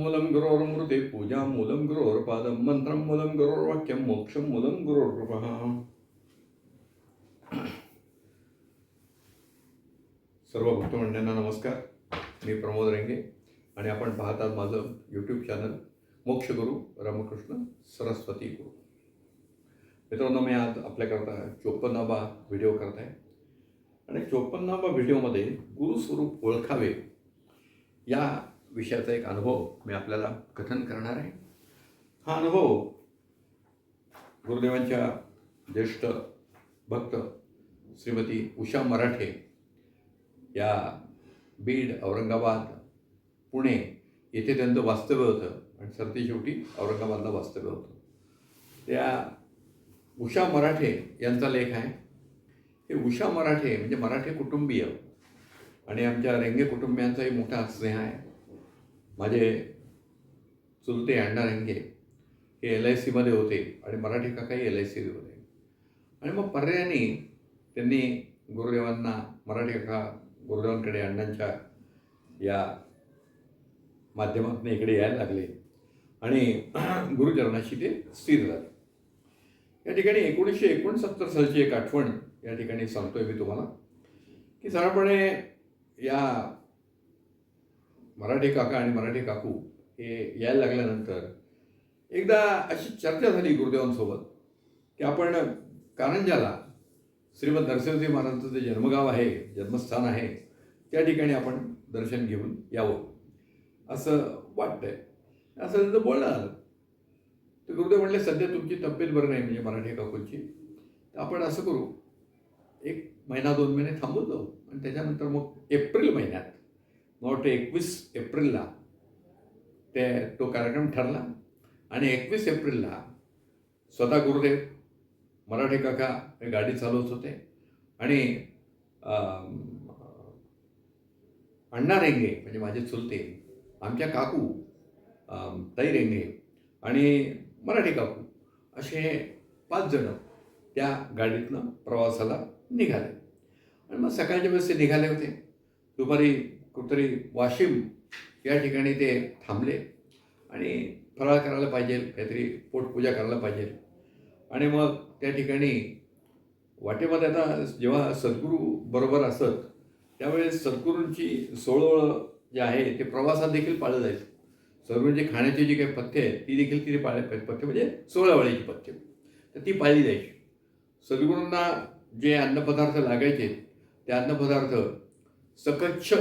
मूलं गुरोर्मृते पूजा मूलं गुरोर्पादं मन्त्रं मूलं गुरोर्वाक्यं मोक्षं मूलं गुरोर्कृपः सर्व भक्तमंडळांना नमस्कार मी प्रमोद रेंगे आणि आपण पाहतात माझं यूट्यूब चॅनल मोक्षगुरू रामकृष्ण सरस्वती गुरु मित्रांनो मी आज आपल्याकरता चोपन्नावा व्हिडिओ करत आहे आणि चोपन्नावा व्हिडिओमध्ये गुरुस्वरूप ओळखावे या विषयाचा एक अनुभव मी आपल्याला कथन करणार आहे. हा अनुभव गुरुदेवांच्या ज्येष्ठ भक्त श्रीमती उषा मराठे या बीड औरंगाबाद पुणे येथे त्यांचं वास्तव्य होतं आणि सरते शेवटी औरंगाबादला वास्तव्य होतं. त्या उषा मराठे यांचा लेख आहे. हे उषा मराठे म्हणजे मराठे कुटुंबीय आणि आमच्या रेंगे कुटुंबियांचाही मोठा स्नेह आहे. माझे चुलते अण्णा रंगे हे एल आय सीमध्ये होते आणि मराठी काकाही एल आय सी होते आणि मग पर्यायाने त्यांनी गुरुदेवांना मराठी काका गुरुदेवांकडे अण्णांच्या या माध्यमातून इकडे यायला लागले. आणि गुरुचरणाशी ते स्थिर झाले. या ठिकाणी एकोणीसशे एकोणसत्तर सालची एक आठवण या ठिकाणी सांगतोय मी तुम्हाला की साधारणपणे या मराठी काका आणि मराठी काकू हे यायला लागल्यानंतर एकदा अशी चर्चा झाली गुरुदेवांसोबत की आपण कारंजाला श्रीमद नरसिंहजी महाराजांचं जे जन्मगाव आहे जन्मस्थान आहे त्या ठिकाणी आपण दर्शन घेऊन यावं असं वाटतंय. असं त्यांचं बोलणं आलं तर गुरुदेव म्हणले सध्या तुमची तब्येत बरं नाही म्हणजे मराठी काकूंची. तर आपण असं करू एक महिना दोन महिने थांबून जाऊ आणि त्याच्यानंतर मग एप्रिल महिन्यात मला वाटतं एकवीस एप्रिलला. ते तो कार्यक्रम ठरला. आणि एकवीस एप्रिलला स्वतः गुरुदेव मराठी काका हे गाडी चालवत होते. आणि अण्णा रेंगे म्हणजे माझे चुलते आमच्या काकू ताई रेंगे आणि मराठी काकू असे पाच जण त्या गाडीतनं प्रवासाला निघाले. आणि मग सकाळच्या वेळेस ते निघाले होते. दुपारी कुठतरी वाशिम या ठिकाणी ते थांबले आणि फराळ करायला पाहिजे काहीतरी पोटपूजा करायला पाहिजे. आणि मग त्या ठिकाणी वाटेमध्ये आता जेव्हा सद्गुरू बरोबर असत त्यावेळेस सद्गुरूंची सोळवळ जे आहे ते प्रवासात देखील पाळलं जायचं. सद्गुरूंची खाण्याची जी काही पथ्य आहे ती देखील तिथे पाळले पाहिजे. पथ्य म्हणजे सोळावळीची पथ्य. तर ती पाळली जायची. सद्गुरूंना जे अन्नपदार्थ लागायचे ते अन्नपदार्थ सकच्छ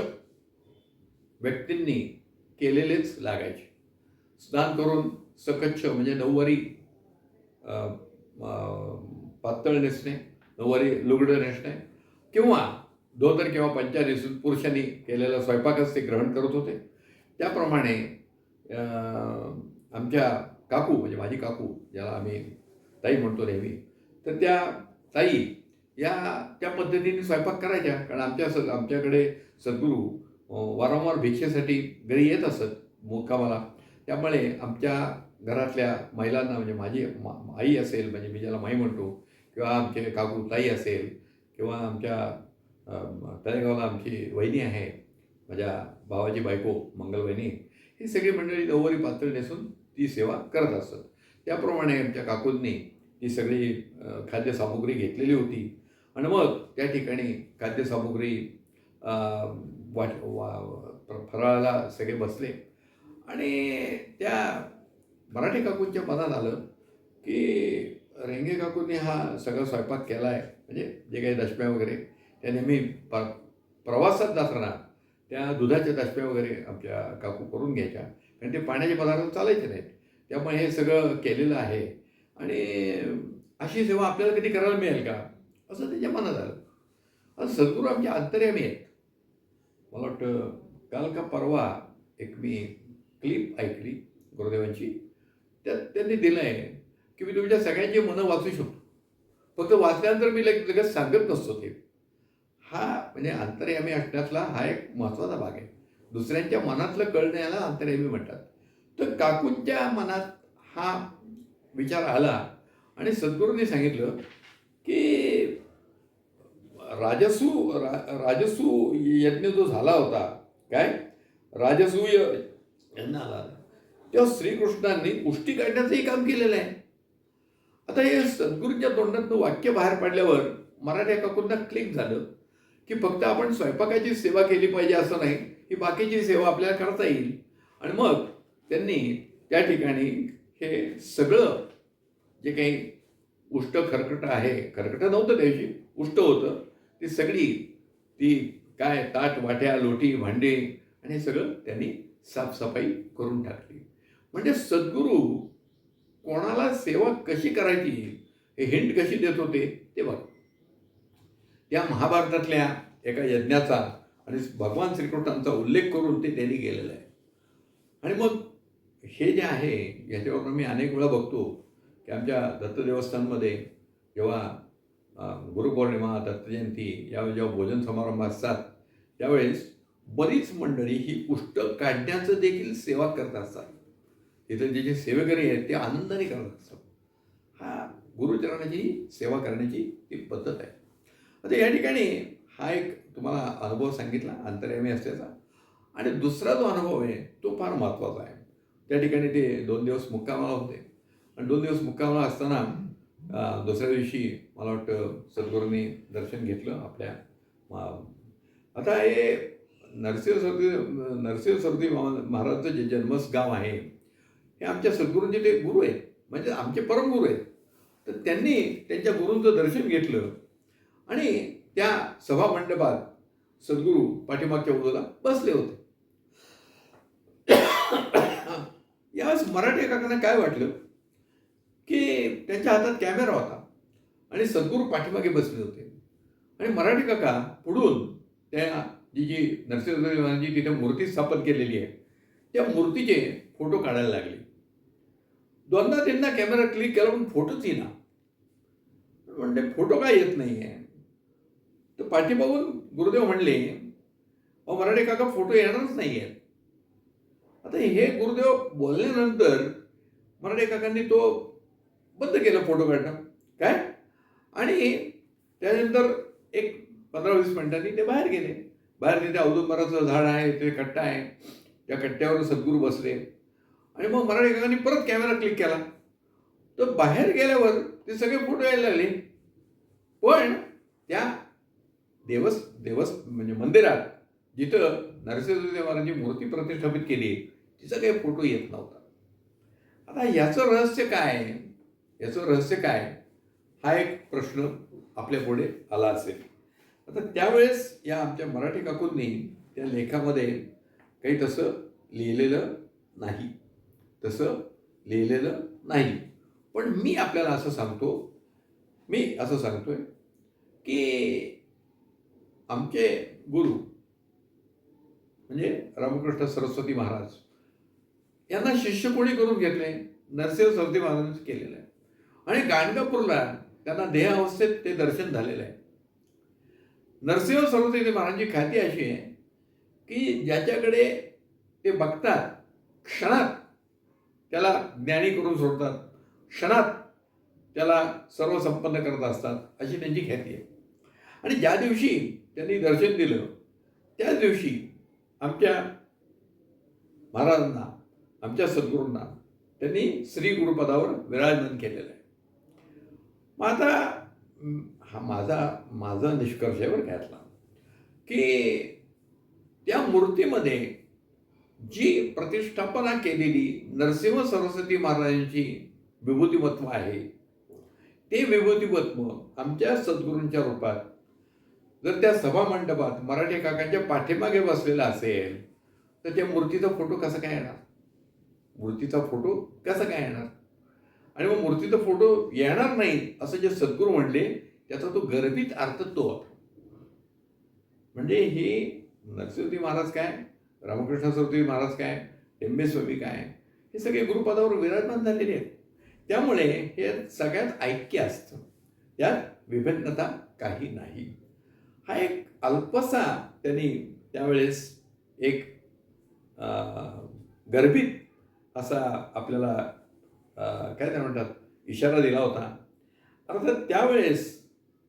व्यक्तींनी केलेलेच लागायचे. स्नान करून सकच्छ म्हणजे नऊवारी पातळ नेसणे नऊवारी लुगडं नेसणे किंवा धोतर किंवा पंचा नेसून पुरुषांनी केलेला स्वयंपाकच ते ग्रहण करत होते. त्याप्रमाणे आमच्या काकू म्हणजे माझी काकू ज्याला आम्ही ताई म्हणतो नेहमी तर त्या ताई या त्या पद्धतीने स्वयंपाक करायच्या. कारण आमच्या स आमच्याकडे सद्गुरू वारंवार भिक्षेसाठी घरी येत असत मुक्कामाला. त्यामुळे आमच्या घरातल्या महिलांना म्हणजे माझी मा- आई असेल म्हणजे मी ज्याला माई म्हणतो किंवा आमचे काकू ताई असेल किंवा आमच्या तळेगावला आमची वहिनी आहे माझ्या भावाची बायको मंगलवहिनी ही सगळी मंडळी नऊवारी पातळी नेसून ती सेवा करत असत. त्याप्रमाणे आमच्या काकूंनी ही सगळी खाद्यसामुग्री घेतलेली होती. आणि मग त्या ठिकाणी खाद्यसामुग्री वाट वा फ- फराळाला सगळे बसले. आणि त्या मराठी काकूंच्या मनात आलं की रेंगे काकूंनी हा सगळा स्वयंपाक केला आहे म्हणजे जे काही दशम्या वगैरे त्या नेहमी प प्रवासात जाताना त्या दुधाच्या दशम्या वगैरे आमच्या काकू करून घ्यायच्या. कारण ते पाण्याचे पदार्थ चालायचे नाहीत. त्यामुळे हे सगळं केलेलं आहे. आणि अशी सेवा आपल्याला कधी करायला मिळेल का? असं त्याच्या मनात आलं. असं सद्गुरू आमच्या अंतर्यामी आहेत. मला वाटतं काल का परवा एक मी क्लिप ऐकली गुरुदेवांची त्यात त्यांनी दिलं आहे की मी तुमच्या सगळ्यांची मनं वाचू शकतो. फक्त वाचल्यानंतर मी लगेच लगेच सांगत नसतो ते. हा म्हणजे अंतर्यामी असण्यातला हा एक महत्त्वाचा भाग आहे. दुसऱ्यांच्या मनातलं कळणं याला अंतर्यामी म्हणतात. तर काकूंच्या मनात हा विचार आला आणि सद्गुरूंनी सांगितलं की राजसू रा राजसू यज्ञ जो झाला होता काय? राजसूय यज्ञ आला. तेव्हा श्रीकृष्णांनी पुष्टी काढण्याचंही काम केलेलं आहे. आता हे सद्गुरूंच्या तोंडातनं वाक्य बाहेर पडल्यावर मराठी काकूंना क्लिक झालं की फक्त आपण स्वयंपाकाची सेवा केली पाहिजे असं नाही ही बाकीची सेवा आपल्याला करता येईल. आणि मग त्यांनी त्या ठिकाणी हे सगळं जे काही उष्ट खरकट आहे खरकट नव्हतं त्याशी उष्ट होतं. ती सगळी ती काय ताट वाट्या लोटी भांडे आणि हे सगळं त्यांनी साफसफाई करून टाकली. म्हणजे सद्गुरू कोणाला सेवा कशी करायची हे हिंट कशी देत होते ते बघा. त्या महाभारतातल्या एका यज्ञाचा आणि भगवान श्रीकृष्णांचा उल्लेख करून ते त्यांनी गेलेलं आहे. आणि मग हे जे आहे याच्यावरून मी अनेक वेळा बघतो की आमच्या दत्त देवस्थानमध्ये जेव्हा गुरुपौर्णिमा दत्तजयंती यावेळी जेव्हा भोजन समारंभ असतात त्यावेळेस बरीच मंडळी ही पुष्ट काढण्याचं देखील सेवा करत असतात. इथं जे जे सेवेकरी आहेत ते आनंदाने करत असतात. हा गुरुचरणाची सेवा करण्याची ती पद्धत आहे. आता या ठिकाणी हा एक तुम्हाला अनुभव सांगितला अंतर्यामी असल्याचा. आणि दुसरा जो अनुभव आहे तो फार महत्त्वाचा आहे. त्या ठिकाणी ते दोन दिवस मुक्कामाला होते. आणि दोन दिवस मुक्कामाला असताना दुसऱ्या दिवशी मला वाटतं सद्गुरूंनी दर्शन घेतलं आपल्या आता हे नरसिंह सरदी नरसिंह सरदी महाराजचं जे जन्मस गाव आहे हे आमच्या सद्गुरूंचे ते गुरु आहेत. म्हणजे आमचे परमगुरू आहेत. तर त्यांनी त्यांच्या गुरूंचं दर्शन घेतलं आणि त्या सभामंडपात सद्गुरू पाठीमागच्या बाजूला बसले होते. यावेळेस मराठी काकांना काय वाटलं? की त्यांच्या हातात कॅमेरा होता. आणि सद्गुरू पाठीमागे बसले होते. आणि मराठी काका पुढून त्या जी जी नरसिंहजी तिथे मूर्ती स्थापन केलेली आहे त्या मूर्तीचे फोटो काढायला लागले. दोनदा तीनदा कॅमेरा क्लिक केला पण फोटोच येईना. म्हणजे फोटो काय येत नाही आहे तर पाठीमागून गुरुदेव म्हणले अहो मराठी काका फोटो येणारच नाही आहेत आता हे गुरुदेव बोलल्यानंतर मराठी काकांनी तो बंद केलं फोटो काढणं. काय? आणि त्यानंतर एक पंधरा वीस मिनिटांनी ते बाहेर गेले. बाहेर तिथे औदुंबराचं झाड आहे ते कट्टा आहे. त्या कट्ट्यावर सद्गुरू बसले. आणि मग मराठी काकांनी परत कॅमेरा क्लिक केला. तर बाहेर गेल्यावर ते सगळे फोटो यायला लागले. पण त्या देवस देवस म्हणजे मंदिरात जिथं नरसिंहदेवांची मूर्ती प्रतिष्ठापित केली तिचा काही फोटो येत नव्हता. आता याचं रहस्य काय आहे? याचं रहस्य काय? हा एक प्रश्न आपल्या पुढे आला असेल. आता त्यावेळेस या आमच्या मराठी काकूंनी त्या लेखामध्ये काही तसं लिहिलेलं नाही. तसं लिहिलेलं नाही. पण मी आपल्याला असं सांगतो मी असं सांगतोय की आमचे गुरु म्हणजे रामकृष्ण सरस्वती महाराज यांना शिष्य कोणी करून घेतले? नरसिंह सरस्वती महाराजांनी केलेलं. आहे आणि गाणगापूरला त्यांना देहावस्थेत ते दर्शन झालेलं आहे. नरसिंह सरस्वती महाराजांची ख्याती अशी आहे की ज्याच्याकडे ते बघतात क्षणात त्याला ज्ञानी करून सोडतात क्षणात त्याला सर्व संपन्न करत असतात अशी त्यांची ख्याती आहे. आणि ज्या दिवशी त्यांनी दर्शन दिलं त्याच दिवशी आमच्या महाराजांना आमच्या सद्गुरूंना त्यांनी श्री गुरुपदावर विराजमान केलेलं आहे. मग आता हा माझा माझा निष्कर्ष आहे बरं की त्या मूर्तीमध्ये जी प्रतिष्ठापना केलेली नरसिंह सरस्वती महाराजांची विभूतिमत्व आहे ते विभूतिमत्व आमच्या सद्गुरूंच्या रूपात जर त्या सभामंडपात मराठी काकांच्या पाठीमागे बसलेला असेल तर त्या मूर्तीचा फोटो कसा काय येणार? मूर्तीचा फोटो कसा काय येणार? आणि मग मूर्तीचा फोटो येणार नाही असं जे सद्गुरू म्हणले त्याचा तो गर्भित अर्थ तो म्हणजे हे नरसिंहजी महाराज काय? रामकृष्ण सरस्वती महाराज काय? टेंबेस्वामी काय? हे सगळे गुरुपदावर विराजमान झालेले आहेत. त्यामुळे हे सगळ्यात ऐक्य असतं. यात विभिन्नता काही नाही. हा एक अल्पसा त्यांनी त्यावेळेस एक गर्भित असा आपल्याला काय ते म्हणतात? इशारा दिला होता. अर्थात त्यावेळेस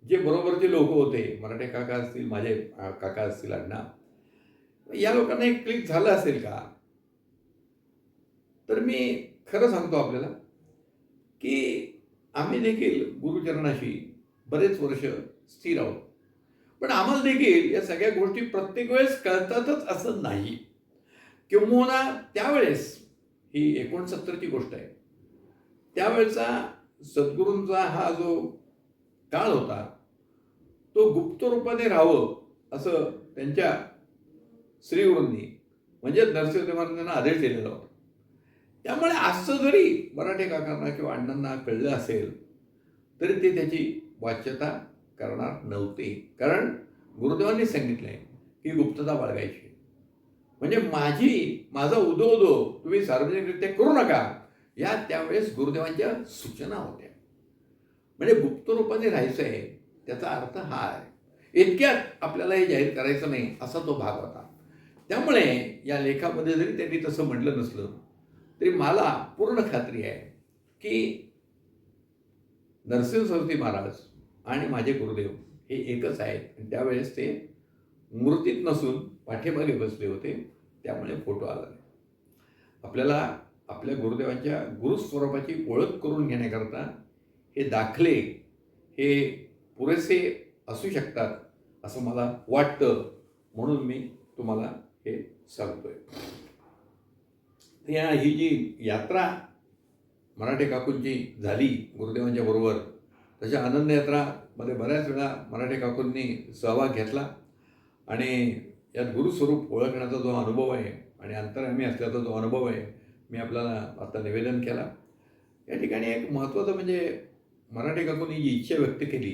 जे बरोबरचे लोक होते मराठे काका असतील माझे काका असतील अण्णा या लोकांना एक क्लिक झालं असेल का? तर मी खरं सांगतो आपल्याला की आम्ही देखील गुरुचरणाशी बरेच वर्ष स्थिर आहोत. पण आम्हाला देखील या सगळ्या गोष्टी प्रत्येक वेळेस कळतातच असं नाही. किंवा त्यावेळेस ही एकोणसत्तरची गोष्ट आहे. त्यावेळचा सद्गुरूंचा हा जो काळ होता तो गुप्त रूपाने राहावं असं त्यांच्या श्रीगुरूंनी म्हणजे नरसिंह महाराजांना आदेश दिलेला होता. त्यामुळे असं जरी मराठे काकांना किंवा अण्णांना कळलं असेल तरी ते त्याची वाच्यता करणार नव्हते. कारण गुरुदेवांनी सांगितलंय की गुप्तता बाळगायची. म्हणजे माझी माझा उदो उदो तुम्ही सार्वजनिकरित्या करू नका. या त्यावेळेस गुरुदेवांच्या सूचना होत्या. म्हणजे गुप्त रूपाने राहायचं आहे त्याचा अर्थ हा आहे. इतक्यात आपल्याला हे जाहीर करायचं नाही असा तो भाग होता. त्यामुळे या लेखामध्ये जरी त्यांनी तसं म्हटलं नसलं तरी मला पूर्ण खात्री आहे की नरसिंह सरस्वती महाराज आणि माझे गुरुदेव हे एकच आहेत. त्यावेळेस ते मूर्तीत नसून पाठीमागे बसले होते त्यामुळे फोटो आला नाही. आपल्याला आपल्या गुरुदेवांच्या गुरुस्वरूपाची ओळख करून घेण्याकरता हे दाखले हे पुरेसे असू शकतात असं मला वाटतं. म्हणून मी तुम्हाला हे सांगतोय. या ही जी यात्रा मराठे काकूंची झाली गुरुदेवांच्या बरोबर तशा आनंद यात्रामध्ये बऱ्याच वेळा मराठे काकूंनी सहभाग घेतला. आणि यात गुरुस्वरूप ओळखण्याचा जो अनुभव आहे आणि अंतरामी असल्याचा जो अनुभव आहे मी आपल्याला आता निवेदन केला. या ठिकाणी एक महत्त्वाचं म्हणजे मराठी काकूंनी जी इच्छा व्यक्त केली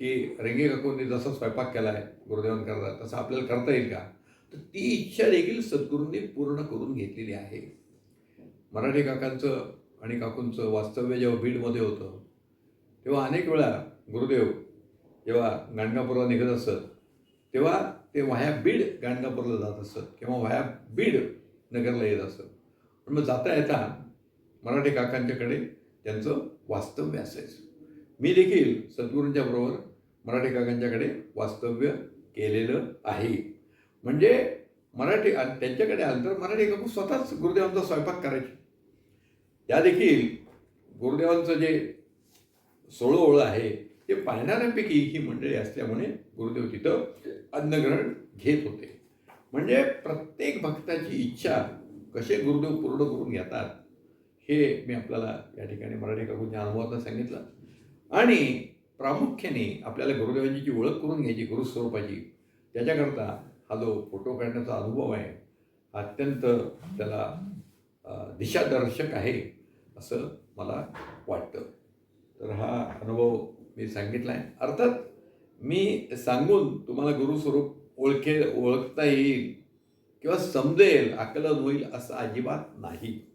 की रेंगे काकूंनी जसा स्वयंपाक केला आहे गुरुदेवांकरता तसं आपल्याला करता येईल का? तर ती इच्छा देखील सद्गुरूंनी पूर्ण करून घेतलेली आहे. मराठी काकांचं आणि काकूंचं वास्तव्य जेव्हा बीडमध्ये होतं तेव्हा अनेक वेळा गुरुदेव जेव्हा गाणगापूरला निघत असत तेव्हा ते वाया बीड गाणगापूरला जात असत किंवा वाया बीड नगरला येत असत. पण मग जाता येता मराठी काकांच्याकडे त्यांचं वास्तव्य असायचं. मी देखील सद्गुरूंच्या बरोबर मराठी काकांच्याकडे वास्तव्य केलेलं आहे. म्हणजे मराठी त्यांच्याकडे आलं तर मराठी काकू स्वतःच गुरुदेवांचा स्वयंपाक करायचे. त्या देखील गुरुदेवांचं जे सोळं आहे ते पाहणाऱ्यांपैकी ही मंडळी असल्यामुळे गुरुदेव तिथं अन्नग्रहण घेत होते. म्हणजे प्रत्येक भक्ताची इच्छा कसे गुरुदेव पूर्ण करून घेतात हे मी आपल्याला या ठिकाणी मराठी काकूंच्या अनुभवातून सांगितलं. आणि प्रामुख्याने आपल्याला गुरुदेवांची जी ओळख करून घ्यायची गुरुस्वरूपाची त्याच्याकरता हा जो फोटो काढण्याचा अनुभव आहे अत्यंत त्याला दिशादर्शक आहे असं मला वाटतं. तर हा अनुभव मी सांगितला आहे अर्थात मी सांगून तुम्हाला गुरुस्वरूप ओळखे ओळखता येईल. किंवा समजेल आकलन होईल असं अजिबात नाही.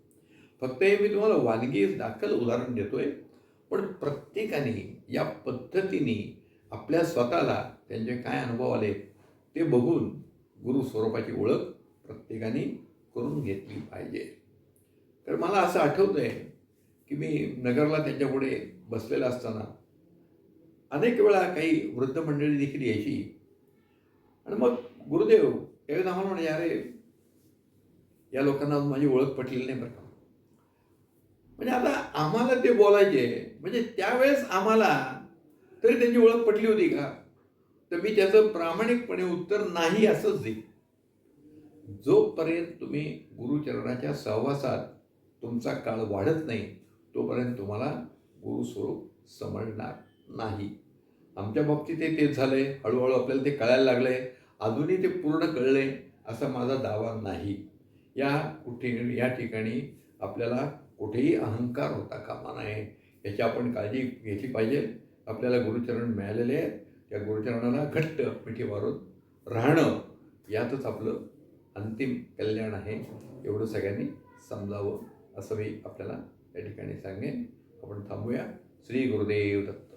फक्त हे मी तुम्हाला वानगी दाखल उदाहरण देतोय. पण प्रत्येकाने या पद्धतीने आपल्या स्वतःला त्यांचे काय अनुभव आले ते बघून गुरुस्वरूपाची ओळख प्रत्येकाने करून घेतली पाहिजे. तर मला असं आठवतं आहे की मी नगरला त्यांच्यापुढे बसलेला असताना अनेक वेळा काही वृद्ध मंडळी देखील यायची. आणि मग गुरुदेव त्यावेळेस आम्हाला म्हणे अरे या लोकांना माझी ओळख पटलेली नाही बरं का. म्हणजे आता आम्हाला ते बोलायचे म्हणजे त्यावेळेस आम्हाला तरी त्यांची ओळख पटली होती का? तर मी त्याचं प्रामाणिकपणे उत्तर नाही असंच देईन जोपर्यंत तुम्ही गुरुचरणाच्या सहवासात तुमचा काळ वाढत नाही तोपर्यंत तुम्हाला गुरुस्वरूप समजणार नाही. आमच्या बाबतीत ते तेच झालंय. हळूहळू आपल्याला ते कळायला लागलंय. अजूनही ते पूर्ण कळले असा माझा दावा नाही. या कुठे या ठिकाणी आपल्याला कुठेही अहंकार होता कामा नये याची आपण काळजी घेतली पाहिजे. आपल्याला गुरुचरण मिळालेले आहेत. त्या गुरुचरणाला घट्ट मिठी मारून राहणं यातच आपलं अंतिम कल्याण आहे. एवढं सगळ्यांनी समजावं असं मी आपल्याला या ठिकाणी सांगेन. आपण थांबूया. श्री गुरुदेव दत्त.